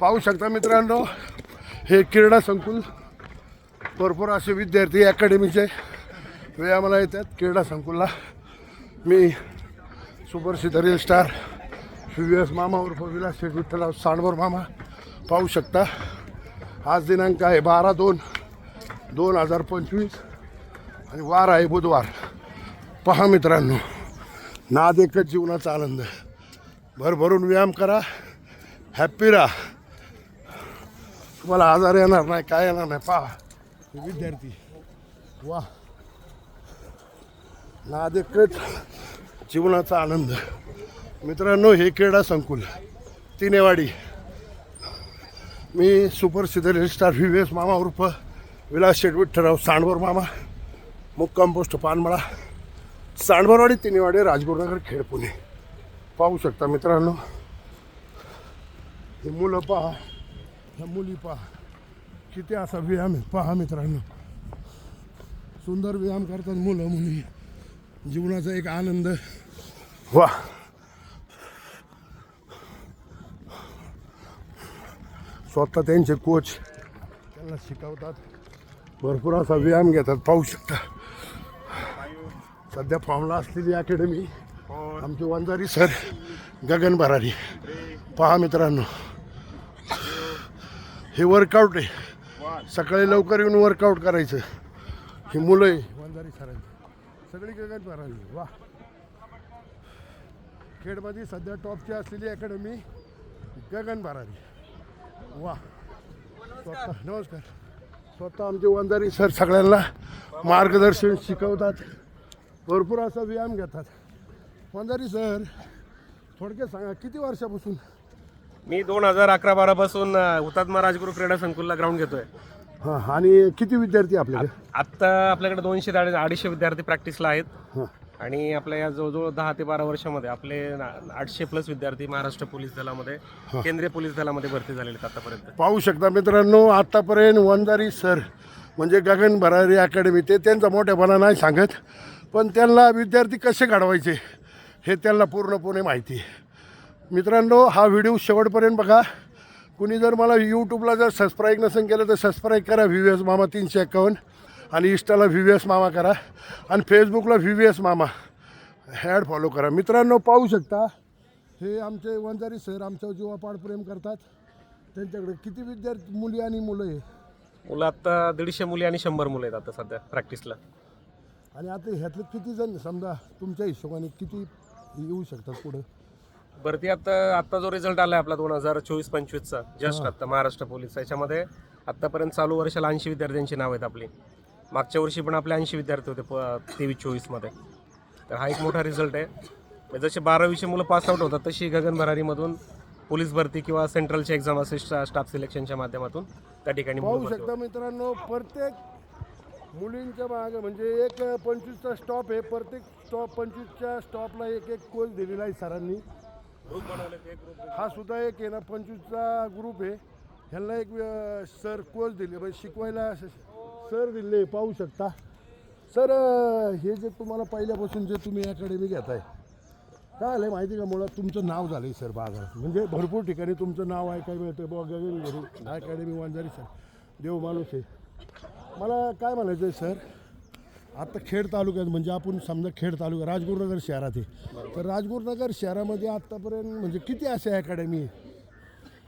पाहू शकता मित्रांनो हे क्रीडा संकुल भरपूर असे विद्यार्थी अकॅडमीचे व्यायामाला येतात. क्रीडा संकुलला मी super reel star V S Mama उर्फ विलास शेठ विठ्ठलराव सांडवर मामा पाहू शकता. आज दिनांक आहे बारा दोन दोन हजार पंचवीस आणि वार आहे बुधवार. पहा मित्रांनो. नाद एकच जीवनाचा आनंद. भरभरून व्यायाम करा हॅप्पी राहा. तुम्हाला आजार येणार नाही काय येणार नाही पहा. विद्यार्थी वा. नाद एकच जीवनाचा आनंद. मित्रांनो हे क्रीडा संकुल तिनेवाडी. मी सुप्रसिद्ध reel star V S Mama उर्फ विलास शेठ विठ्ठलराव सांडवर मामा मुक्काम पोस्ट पानमळा. सांडभरवाडी तिनेवाडी राजगुरुनगर खेड पुणे. पाहू शकता मित्रांनो. हे मुलं पहा. ह्या मुली पहा. किती असा व्यायाम आहे. पहा मित्रांनो. सुंदर व्यायाम करतात मुलं मुली. जीवनाचा एक आनंद. वा. स्वतः त्यांचे कोच त्यांना शिकवतात. भरपूर असा व्यायाम घेतात. पाहू शकता. सध्या फॉर्मला असलेली अकॅडमी आमचे वंजारी सर गगन भरारी. पहा मित्रांनो हे वर्कआउट आहे. सकाळी लवकर येऊन वर्कआउट करायचं. ही मुलं आहे. वंजारी सरांची. सगळी गगन भरारी. वा खेडमध्ये सध्या टॉपची असलेली अकॅडमी गगन भरारी. वा स्वतः नमस्कार. स्वतः आमचे वंजारी सर सगळ्यांना मार्गदर्शन शिकवतात. भरपूर असा व्यायाम घेतात. वंजारी सर थोडक्यात सांगा किती वर्षापासून? मी दोन हजार अकरा बारा पासून हुतात्मा राजगुरू क्रीडा संकुलला ग्राउंड घेतोय. हां आणि किती विद्यार्थी आपल्याकडे? आत्ता आपल्याकडे दोनशे ते अडीचशे विद्यार्थी प्रॅक्टिसला आहेत. हां. आणि आपल्या या जवळजवळ दहा ते बारा वर्षामध्ये आपले ना- आठशे प्लस विद्यार्थी महाराष्ट्र पोलीस दलामध्ये केंद्रीय पोलीस दलामध्ये भरती झालेले आहेत आतापर्यंत. पाहू शकता मित्रांनो आत्तापर्यंत वंजारी सर म्हणजे गगन भरारी अकॅडमी ते त्यांचा मोठेपणा नाही सांगत. पण त्यांना विद्यार्थी कसे घडवायचे हे त्यांना पूर्णपणे माहिती आहे. मित्रांनो हा व्हिडिओ शेवटपर्यंत बघा. कुणी जर मला यूट्यूबला जर सबस्क्राईब नसेल केलं तर सबस्क्राईब करा. व्ही व्ही एस मामा तीनशे एक्कावन्न. आणि इंस्टाला व्ही व्ही एस मामा करा. आणि फेसबुकला व्ही व्ही एस मामा. हॅड फॉलो करा. मित्रांनो पाहू शकता हे आमचे वंजारी सर आमच्या जीवापाड प्रेम करतात. त्यांच्याकडे किती विद्यार्थी मुली आणि मुलं आहे? मुलं आता दीडशे मुली आणि शंभर मुलं आहेत आता सध्या प्रॅक्टिसला आणि आता ह्यातले किती जण समजा तुमच्या हिशोबाने किती येऊ शकतात पुढं? भरती आता आता जो रिझल्ट आलाय आपला दोन हजार चोवीस पंचवीसचा जस्ट आता महाराष्ट्र पोलीस याच्यामध्ये आतापर्यंत चालू वर्षाला ऐंशी विद्यार्थ्यांची नाव आहेत आपली. मागच्या वर्षी पण आपले ऐंशी विद्यार्थी होते प तेवीस चोवीसमध्ये तर हा एक मोठा रिझल्ट आहे. म्हणजे जसे बारावीचे मुलं पास आउट होतात तशी गगन भरारीमधून पोलीस भरती किंवा सेंट्रलची एक्झाम असेल स्टाफ सिलेक्शनच्या माध्यमातून त्या ठिकाणी पाहू शकता मित्रांनो प्रत्येक मुलींच्या मागे म्हणजे एक पंचवीसचा स्टॉप आहे. प्रत्येक स्टॉप पंचवीसच्या स्टॉपला एक एक कोच दिलेला आहे सरांनी. हा सुद्धा एक आहे ना पंचवीसचा ग्रुप आहे. ह्यांना एक सर कोच दिले. म्हणजे शिकवायला सर दिले पाहू शकता. सर हे जे तुम्हाला पहिल्यापासून जे तुम्ही अकॅडमी घेताय काय आलं माहिती का मुळात? तुमचं नाव झालं आहे सर बाजारात. म्हणजे भरपूर ठिकाणी तुमचं नाव ऐकायला मिळतं बुवा गगन घरी अकॅडमी वांजारी सर देव माणूस आहे. मला काय म्हणायचं आहे सर? आता खेड तालुक्यात म्हणजे आपण समजा खेड तालुका राजगुरुनगर शहरात आहे. तर राजगुरुनगर शहरामध्ये आत्तापर्यंत म्हणजे किती अशा अकॅडमी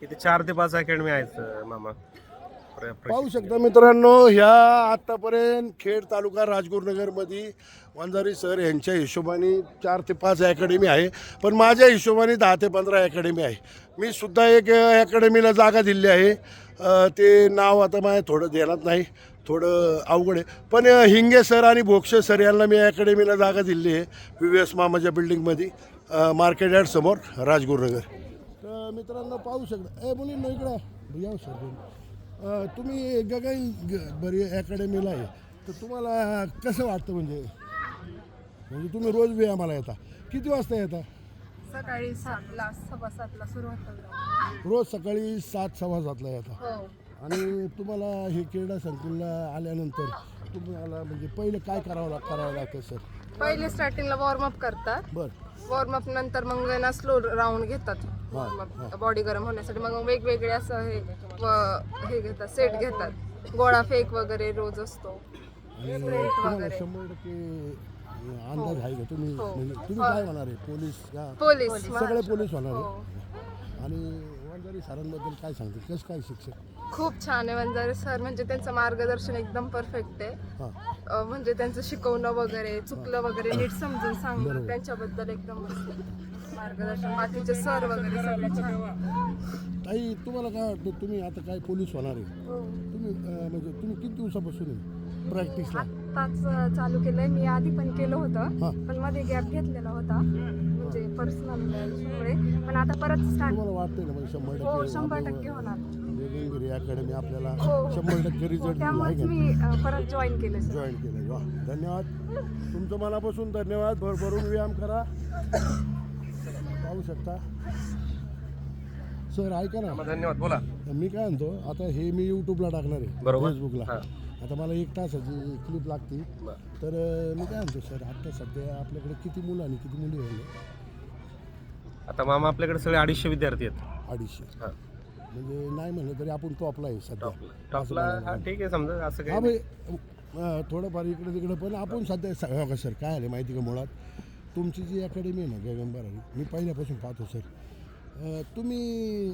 इथे चार ते पाच अकॅडमी आहेत अं, मामा. प्र- प्र- पाहू शकता मित्रांनो ह्या आत्तापर्यंत खेड तालुका राजगुरुनगरमध्ये वंजारी सर यांच्या हिशोबाने चार ते पाच अकॅडमी आहे. पण माझ्या हिशोबाने दहा ते पंधरा अकॅडमी आहे. मी सुद्धा एक अकॅडमीला जागा दिली आहे. अ, ते नाव आता माझ्या थोडं ध्यानात नाही. थोडं अवघड आहे. पण हिंगे सर आणि भोक्षे सर यांना मी अकॅडमीला जागा दिली आहे. व्ही एस मामाच्या बिल्डिंगमध्ये मार्केट यार्ड समोर राजगुरुनगर. तर मित्रांनो पाहू शकता. ए मुलींनो इकडं या. सर तुम्ही गगन बरी अकॅडमीला आहे. तर तुम्हाला कसं वाटतं म्हणजे? म्हणजे तुम्ही रोज व्यायामाला येता. किती वाजता येता? सकाळी सातला सव्वा सातला सुरू होतं. रोज सकाळी सात सव्वा सातला येता. हो. आणि तुम्हाला हे क्रीडा संकुलला आल्यानंतर तुम्हाला म्हणजे पहिलं काय करावं लाग करावं लागतं सर? पहिले स्टार्टिंगला वॉर्मअप करतात. बरं. वॉर्मअप नंतर मग ना स्लो राऊंड घेतात. बॉडी गरम होण्यासाठी. मग वेगवेगळे असं हे व- हे घेतात सेट घेतात. गोळा फेक वगैरे रोज असतो. आणि Sprint तुम्हाला वगैरे. शंभर टक्के अंदाज आहे का तुम्ही? हो. म्हणजे तुम्ही काय होणार आहे पोलीस का? पोलीस. सगळे पोलीस होणार हो. आहे आणि वंजारी सरांबद्दल काय सांगते? कसं काय शिक्षक? खूप छान आहे वंजारे सर. म्हणजे त्यांचं मार्गदर्शन एकदम परफेक्ट आहे. हां. अं, म्हणजे त्यांचं शिकवणं वगैरे चुकलं वगैरे नीट समजून सांगणं बरोबर. त्यांच्याबद्दल एकदम मस्त. मार्गदर्शन. बाकीचे सर वगैरे सगळे छान. ताई तुम्हाला काय वाटतं? तुम्ही आता काय पोलीस होणार आहे? हो. तुम्ही अं, म्हणजे तुम्ही किती दिवसापासून प्रॅक्टिसला आत्ताच चालू केलंय. मी आधी पण केलं हा. होतं पण मध्ये गॅप घेतलेला होता. म्हणजे पर्सनल मुळे पण आता परत स्टार्ट तुम्हाला वाटतंय ना म्हणजे शंभर हो टक्के शंभर आपलं टक्के होणार. वेगवेगळी अकॅडमी आपल्याला हो. शंभर टक्के हो, रिझल्ट त्यामुळेच का? मी अं, परत जॉईन केलं सर जॉईन केलं. वा धन्यवाद. तुमचं मनापासून धन्यवाद. भरभरून व्यायाम करा. पाहू शकता. सर ऐका ना. मग धन्यवाद. बोला. मी काय म्हणतो आता हे मी यूट्यूबला टाकणार आहे. बरोबर. फेसबुकला हां. आता मला एक तासाची क्लिप लागते. तर अं, मी काय म्हणतो सर आता सध्या आपल्याकडे किती मुलं आणि किती मुली होईल आता मामा आपल्याकडे सगळे अडीचशे विद्यार्थी आहेत. अडीचशे. हां. म्हणजे नाही म्हणलं तरी आपण टॉपला आहे सध्या. टॉपला हा ठीक आहे समजा असं हा काही भाई अं, थोडंफार इकडे तिकडे पण आपण सध्या स- हो का सर काय आलं माहिती का मुळात? तुमची जी अकॅडमी आहे ना गगनबारावी मी पहिल्यापासून पाहतो सर. अं, तुम्ही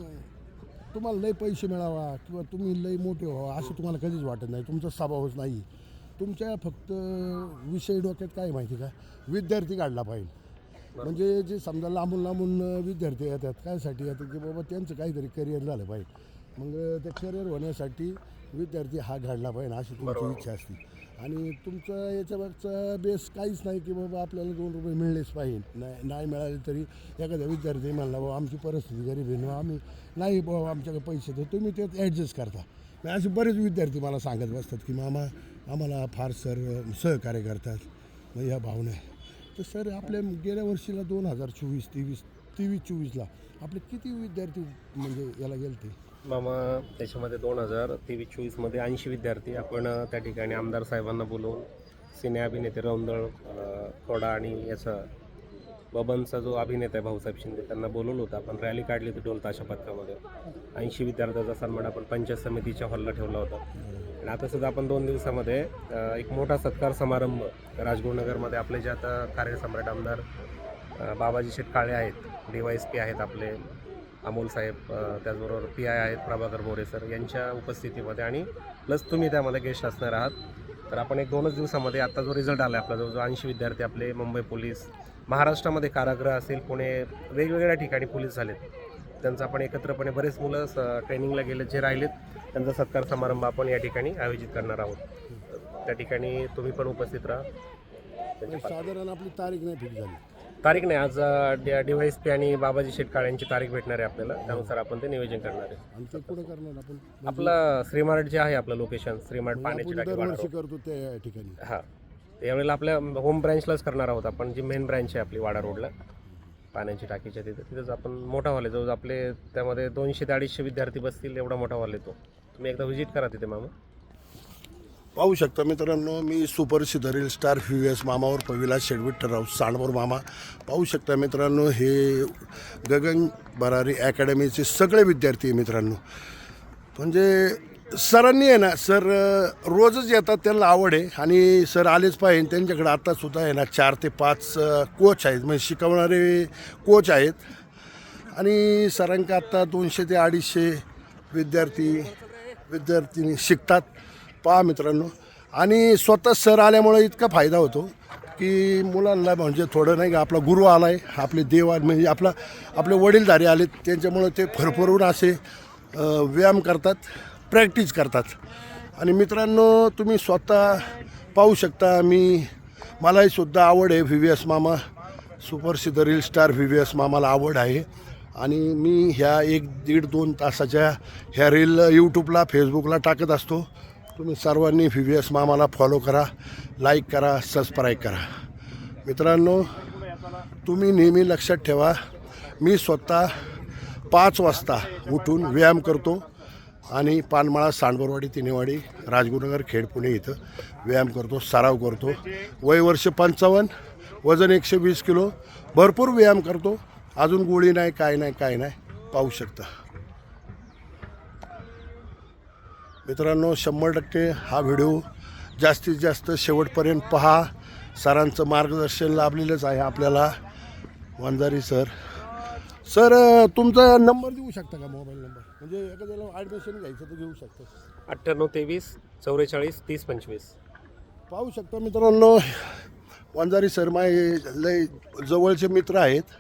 तुम्हाला लय पैसे मिळावा किंवा तुम्ही लय मोठे व्हावा असं तुम्हाला कधीच वाटत नाही. तुमचा स्वभावच नाही. तुमच्या फक्त विषय डोक्यात काय आहे माहिती का? विद्यार्थी काढला पाहिजे. म्हणजे जे समजा लांबून लांबून विद्यार्थी येतात कायसाठी येतात की बाबा त्यांचं काहीतरी करिअर झालं पाहिजे. मग ते करिअर होण्यासाठी विद्यार्थी हा घडला पाहिजे अशी तुमची इच्छा असते. आणि तुमचं याच्यामागचा बेस काहीच नाही की बाबा आपल्याला दोन रुपये मिळलेच पाहिजे. नाही नाही मिळाले तरी एखाद्या विद्यार्थी म्हणला बाबा आमची परिस्थिती गरीब आहे ना आम्ही नाही बाबा आमच्याकडे पैसे तर तुम्ही त्यात ॲडजस्ट करता. मग असे बरेच विद्यार्थी मला सांगत बसतात की मामा आम्हाला फार सर सहकार्य करतात. मग ह्या भावना आहे. तर सर आपल्या गेल्या वर्षीला दोन हजार चोवीस तेवीस तेवीस चोवीसला आपले किती विद्यार्थी म्हणजे याला गेले ते मामा त्याच्यामध्ये दोन हजार तेवीस चोवीसमध्ये ऐंशी विद्यार्थी. आपण त्या ठिकाणी आमदार साहेबांना बोलवून सिने अभिनेते रौंदळ थोडा खोडा आणि याचा बबनचा जो अभिनेता आहे भाऊसाहेब शिंदे त्यांना बोलवलं होतं. आपण रॅली काढली होती ढोल ताशा पथकामध्ये. ऐंशी विद्यार्थ्याचा सन्मान आपण पंचायत समितीच्या हॉलला ठेवला होता. आणि आता सुद्धा आपण दोन दिवसामध्ये एक मोठा सत्कार समारंभ राजगुरुनगरमध्ये आपले जे आता कार्यसम्राट आमदार बाबाजी शेठ काळे आहेत डी वाय एस पी आहेत आपले अमोल साहेब त्याचबरोबर पी आय आहेत प्रभाकर मोरे सर यांच्या उपस्थितीमध्ये आणि प्लस तुम्ही त्यामध्ये गेस्ट असणार आहात. तर आपण एक दोनच दिवसामध्ये आता जो रिझल्ट आला आपला जवळजवळ जो ऐंशी विद्यार्थी आपले मुंबई पोलीस महाराष्ट्रामध्ये कारागृह असेल पुणे वेगवेगळ्या ठिकाणी पोलीस झालेत. त्यांचं आपण एकत्रपणे बरेच मुलं स- ट्रेनिंगला गेले जे राहिलेत त्यांचा सत्कार समारंभ आपण या ठिकाणी आयोजित करणार आहोत. त्या ठिकाणी तुम्ही पण उपस्थित राहा. म्हणजे साधारण आपली तारीख नाही फिक्स झाली. तारीख नाही आज डिवाईस पी आणि बाबाजी शेटकाळ यांची तारीख भेटणार आहे आपल्याला. त्यानुसार आपण ते नियोजन करणार आहे. आणि ते कुठं करणार आपण? म्हणजे आपलं श्रीमार्ट जे आहे आपलं लोकेशन श्रीमार्ट पाण्याची आपण टाकी दरवर्षी. करतो त्या ठिकाणी. हा. यावेळेला आपल्या होम ब्रँचलाच करणार आहोत आपण जी मेन ब्रँच आहे आपली वाडा रोडला पाण्याची टाकीच्या तिथं. तिथंच आपण मोठा हॉल आहे. जवळ आपले त्यामध्ये दोनशे ते अडीचशे विद्यार्थी बसतील एवढा मोठा हॉल आहे तो. तुम्ही एकदा व्हिजिट करा तिथे मामा. पाहू शकता मित्रांनो मी सुपरसिद्ध रील स्टार व्ही एस मामावर पविला शेडविठ्ठराव सांडवर मामा. पाहू शकता मित्रांनो हे गगन बरारी अकॅडमीचे सगळे विद्यार्थी मित्रांनो. म्हणजे सरांनी आहे ना सर रोजच येतात त्यांना आवड आहे. आणि सर आलेच पाहिजे त्यांच्याकडे आत्तासुद्धा आहे ना चार ते पाच कोच आहेत. म्हणजे शिकवणारे कोच आहेत. आणि सरांका आत्ता दोनशे ते अडीचशे विद्यार्थी विद्यार्थिनी शिकतात. पहा मित्रांनो. आणि स्वतः सर आल्यामुळे इतका फायदा होतो की मुलांना म्हणजे थोडं नाही का आपला गुरु आला आहे आपले देव म्हणजे आपला आपले वडीलधारे आले त्यांच्यामुळं ते फरफरून असे व्यायाम करतात. प्रॅक्टिस करतात. आणि मित्रांनो तुम्ही स्वतः पाहू शकता मी मलाही सुद्धा आवड आहे V V S Mama. सुपरसिद्ध reel star V V S मामाला आवड आहे. आणि मी ह्या एक दीड दोन तासाच्या ह्या रील यूट्यूबला फेसबुकला टाकत असतो. तुम्ही सर्वांनी व्ही व्ही एस मामाला फॉलो करा लाईक करा सबस्क्राईब करा. मित्रांनो तुम्ही नेहमी लक्षात ठेवा मी स्वतः पाच वाजता उठून व्यायाम करतो. आणि पानमाळा सांडबरवाडी तिनेवाडी राजगुरुनगर खेड पुणे इथं व्यायाम करतो सराव करतो. वय वर्ष पंचावन्न वजन एकशे वीस किलो. भरपूर व्यायाम करतो. अजून गोळी नाही काय नाही काय नाही. पाहू शकता. मित्रांनो शंभर टक्के हा व्हिडिओ जास्तीत जास्त शेवटपर्यंत पहा. सरांचं मार्गदर्शन लाभलेलंच आहे आपल्याला. वंजारी सर. सर तुमचा नंबर देऊ शकता का? मोबाईल नंबर म्हणजे एखाद्याला ॲडमिशन घ्यायचं तर घेऊ शकता. अठ्ठ्याण्णव तेवीस चौवेचाळीस तीस पंचवीस. पाहू शकता मित्रांनो वंजारी सर माझे लय जवळचे मित्र आहेत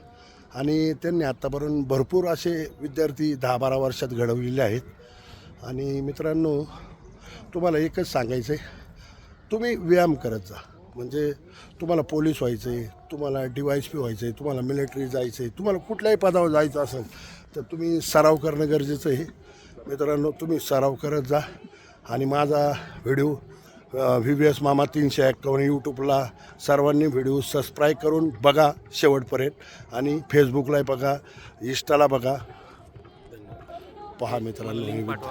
आणि त्यांनी आत्तापर्यंत भरपूर असे विद्यार्थी दहा बारा वर्षात घडवलेले आहेत. आणि मित्रांनो तुम्हाला एकच सांगायचं आहे तुम्ही व्यायाम करत जा. म्हणजे तुम्हाला पोलीस व्हायचं आहे तुम्हाला डी वाय पी व्हायचं आहे तुम्हाला मिलिटरी जायचं आहे तुम्हाला कुठल्याही पदावर जायचं असेल तर तुम्ही सराव करणं गरजेचं आहे. मित्रांनो तुम्ही सराव करत जा. आणि माझा व्हिडिओ व्ही व्ही एस मामा तीनशे एक्कावन्न यूट्यूबला सर्वांनी व्हिडिओ सबस्क्राईब करून बघा शेवटपर्यंत. आणि फेसबुकला बघा इंस्टाला बघा. पहा मित्रांनो हे व्हिडिओ.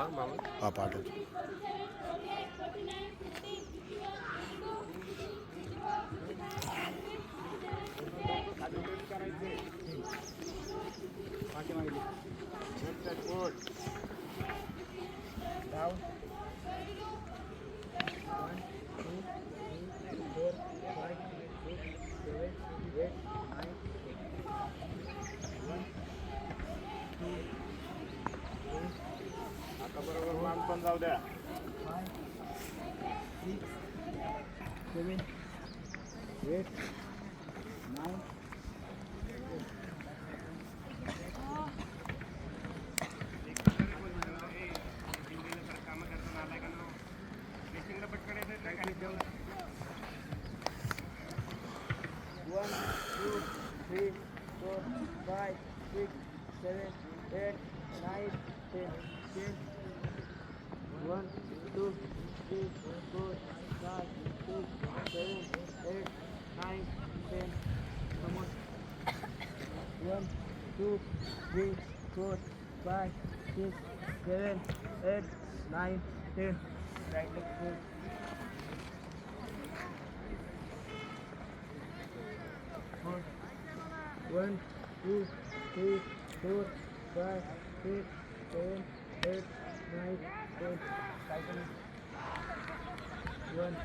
पाठवा मामा हा पाठवतो One, two, three, four, five, six, seven, eight, nine, three, four, five, six, seven, eight, nine, ten. Right leg pull. Four. One, two, three, four, five, six, seven, eight, nine, ten. Cycle. One,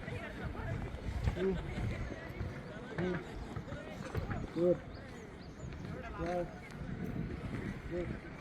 two, three, four, five, Thank you.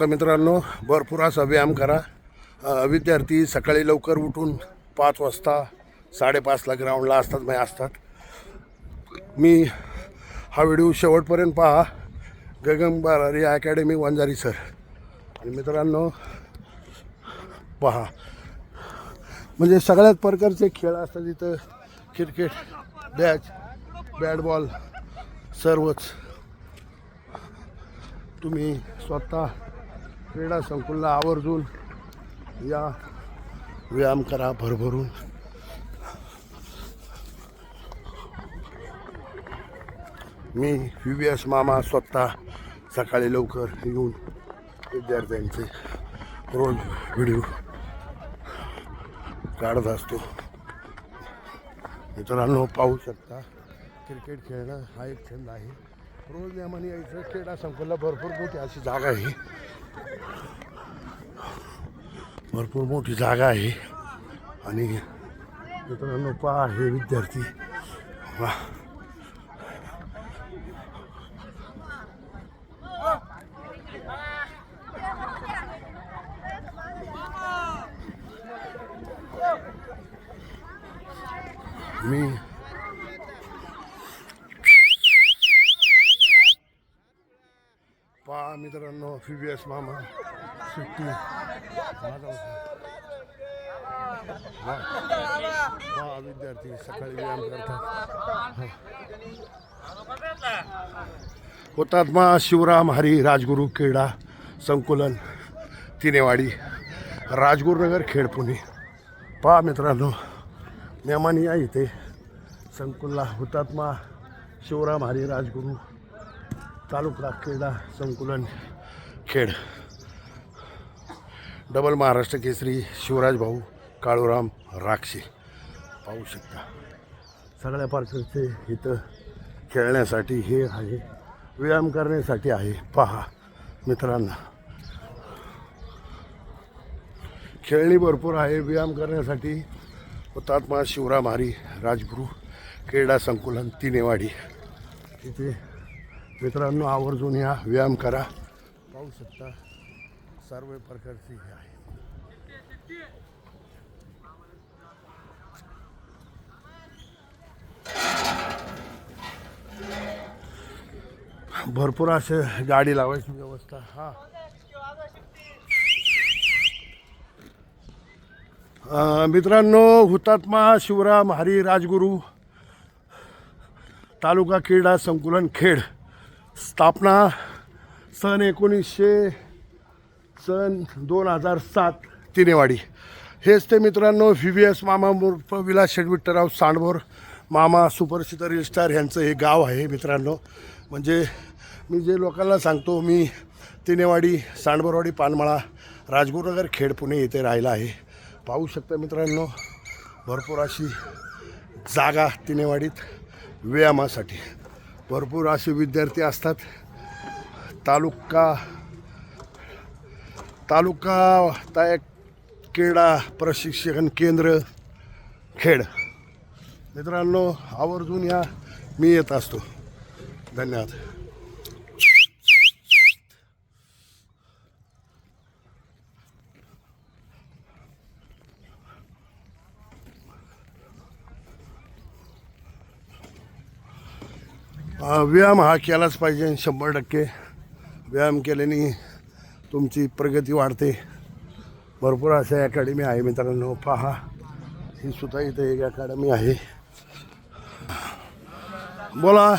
तर मित्रांनो भरपूर असा व्यायाम करा. विद्यार्थी सकाळी लवकर उठून पाच वाजता साडेपाचला ग्राउंडला असतात म्हणजे असतात. मी हा व्हिडिओ शेवटपर्यंत पहा. गगन बारारी अकॅडमी वंजारी सर आणि मित्रांनो पहा. म्हणजे सगळ्याच प्रकारचे खेळ असतात इथं. क्रिकेट बॅच बॅट बॉल सर्वच. तुम्ही स्वतः क्रीडा संकुलला आवर्जून या व्यायाम करा भरभरून. मी यू बी एस मामा स्वतः सकाळी लवकर येऊन विद्यार्थ्यांचे रोज व्हिडिओ काढत असतो. मित्रांनो पाहू शकता क्रिकेट खेळणं हा एक छंद आहे. रोज नेमाने यायचं क्रीडा संकुलला भरपूर मोठी अशी जागा आहे. भरपूर मोठी जागा आहे. आणि मित्रांनो पहा हे विद्यार्थी. वा मी पहा मित्रांनो पी एस मामा सुट्टी. माझा विद्यार्थी सकाळी व्यायाम करतात. हुतात्मा शिवराम हरी राजगुरू क्रीडा संकुलन तिनेवाडी राजगुरुनगर खेड पुणे. पहा मित्रांनो मेहमानी या इथे. संकुलला हुतात्मा शिवराम हरी राजगुरू तालुका क्रीडा संकुलन. खेड. डबल महाराष्ट्र केसरी शिवराज भाऊ काळूराम राक्षे. पाहू शकता. सगळ्या प्रकारचे इथं खेळण्यासाठी हे आहे. व्यायाम करण्यासाठी आहे. पहा मित्रांना. खेळणी भरपूर आहे. व्यायाम करण्यासाठी हुतात्मा शिवराम हरी राजगुरू क्रीडा संकुलन तिनेवाडी. इथे मित्रांनो आवर्जून या व्यायाम करा. पाहू शकता सर्व प्रकारची हे आहे भरपूर असे गाडी लावायची व्यवस्था हा. मित्रांनो हुतात्मा शिवराम हरी राजगुरू तालुका क्रीडा संकुलन खेड स्थापना सन एकोणीसशे सन दोन हजार सात तिनेवाडी. हेच ते मित्रांनो व्ही व्ही एस मामा मूर्फ विलास शेडविठ्ठराव सांडभोर मामा सुपरसिद्ध रील स्टार ह्यांचं हे गाव आहे मित्रांनो. म्हणजे मी जे लोकांना सांगतो मी तिनेवाडी सांडभोरवाडी पानमळा राजगुरुनगर खेड पुणे येथे राहिला आहे. पाहू शकता मित्रांनो भरपूर अशी जागा तिनेवाडीत व्यायामासाठी. भरपूर असे विद्यार्थी असतात. तालुका तालुका ताय क्रीडा प्रशिक्षण केंद्र खेड. मित्रांनो आवर्जून या. मी येत असतो. धन्यवाद. व्यायाम हा केलाच पाहिजे शंभर टक्के. व्यायाम केल्याने तुमची प्रगती वाढते. भरपूर अशा अकॅडमी आहे मित्रांनो. पहा ही सुद्धा इथे एक अकॅडमी आहे. बोला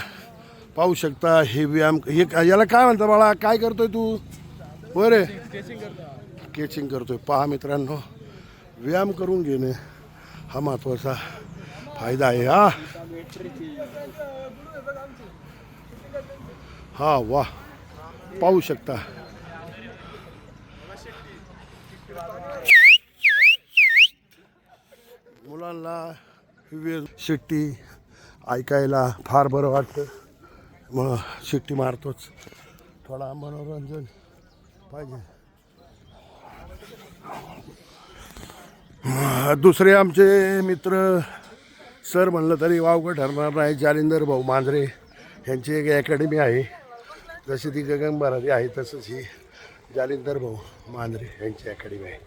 पाहू शकता हे व्यायाम हे याला काय म्हणतं बाळा काय करतोय तू? बरे केचिंग करतोय. पहा मित्रांनो व्यायाम करून घेणे हा महत्त्वाचा फायदा आहे हा. हा वा. पाहू शकता. मुलांना विवेक शिट्टी ऐकायला फार बरं वाटतं. मग शिट्टी मारतोच. थोडा मनोरंजन पाहिजे. दुसरे आमचे मित्र सर म्हणलं तरी वावगं ठरणार नाही. जालिंदर भाऊ मांजरे यांची एक अकॅडमी आहे. जशी ती गगनबारारी आहे तसंच ही जालिंदर भाऊ मांजरे यांची अकॅडमी आहे.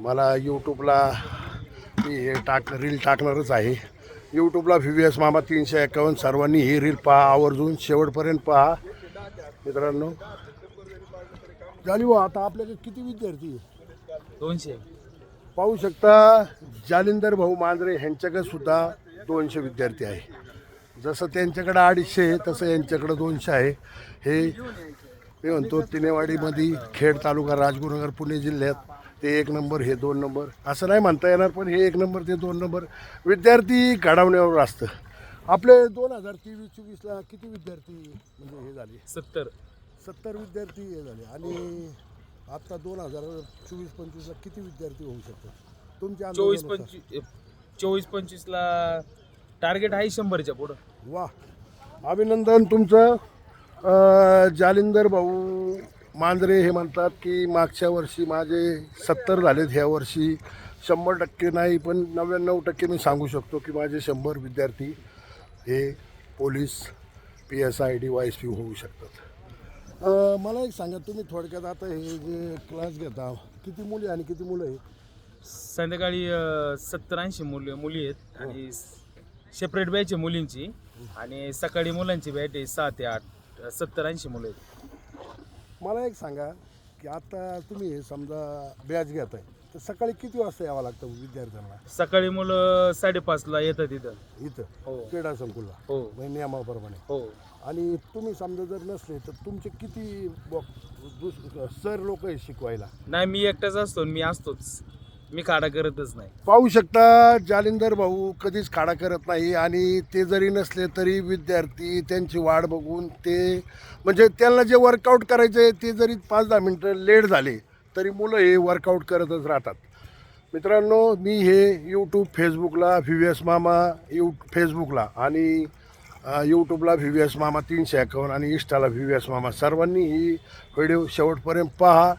मला यूट्यूबला मी हे टाक रील टाकणारच आहे. यूट्यूबला व्ही व्ही एस मामा तीनशे एकावन्न सर्वांनी ही रील पहा आवर्जून शेवटपर्यंत पहा. मित्रांनो हो आता आपल्याकडे किती विद्यार्थी? दोनशे. पाहू शकता जालिंदर भाऊ मांजरे यांच्याकडे सुद्धा दोनशे विद्यार्थी आहे. जसं त्यांच्याकडं अडीचशे आहे तसं यांच्याकडं दोनशे आहे. हे मी म्हणतो तिनेवाडीमध्ये खेड तालुका राजगुरुनगर पुणे जिल्ह्यात ते एक नंबर हे दोन नंबर. असं नाही म्हणता येणार पण हे एक नंबर ते दोन नंबर. विद्यार्थी घडवण्यावर असतं. आपले दोन हजार तेवीस चोवीसला किती विद्यार्थी म्हणजे हे झाले? सत्तर. सत्तर विद्यार्थी हे झाले. आणि आता दोन हजार चोवीस पंचवीसला किती विद्यार्थी होऊ शकतात? तुमच्या चोवीस? पंचवीस चोवीस पंचवीसला टार्गेट आहे शंभरच्या पुढं. वा अभिनंदन तुमचं. जालिंदर भाऊ मांजरे हे म्हणतात की मागच्या वर्षी माझे सत्तर झालेत ह्या वर्षी. शंभर टक्के नाही पण नव्याण्णव टक्के मी सांगू शकतो की माझे शंभर विद्यार्थी हे police P S I D Y S P होऊ शकतात. मला एक सांगा तुम्ही थोडक्यात आता हे जे क्लास घेता किती मुली आणि किती मुलं आहे संध्याकाळी सत्तर ऐंशी मुली मुली आहेत आणि स- सेपरेट बॅच आहे मुलींची आणि सकाळी मुलांची बॅच आहे सहा ते आठ. सत्तर ऐंशी मुलं आहेत. मला एक सांगा की आता तुम्ही समजा बॅच घेत आहे तर सकाळी किती वाजता यावं लागतं विद्यार्थ्यांना? सकाळी मुलं साडेपाचला येतात इथं. इथं? हो. क्रीडा संकुलला? हो. म्हणजे नियमाप्रमाणे. हो. आणि तुम्ही समजा जर नसले तर तुमचे किती सर लोक आहे शिकवायला? नाही मी एकटाच असतो मी असतोच. मी खाडा करतच नाही. पाहू शकता जालिंदर भाऊ कधीच खाडा करत नाही आणि ते जरी नसले तरी विद्यार्थी त्यांची वाढ बघून ते म्हणजे त्यांना जे वर्कआउट करायचं आहे ते जरी पाच दहा मिनटं लेट झाले तरी मुलं हे वर्कआउट करतच राहतात. मित्रांनो मी हे यूट्यूब फेसबुकला व्ही व्ही एस मामा यू फेसबुकला आणि यूट्यूबला व्ही व्ही एस मामा तीनशे अकाउंट आणि इंस्टाला व्ही व्ही एस मामा सर्वांनी ही व्हिडिओ शेवटपर्यंत पहा.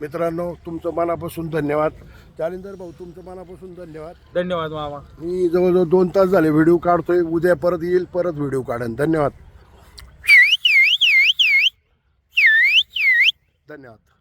मित्रांनो तुमचं मनापासून धन्यवाद. जालिंदर भाऊ तुमचं मनापासून धन्यवाद. धन्यवाद मामा. मी जवळजवळ दोन तास झाले व्हिडिओ काढतोय उद्या परत येईल परत व्हिडिओ काढेन. धन्यवाद. धन्यवाद.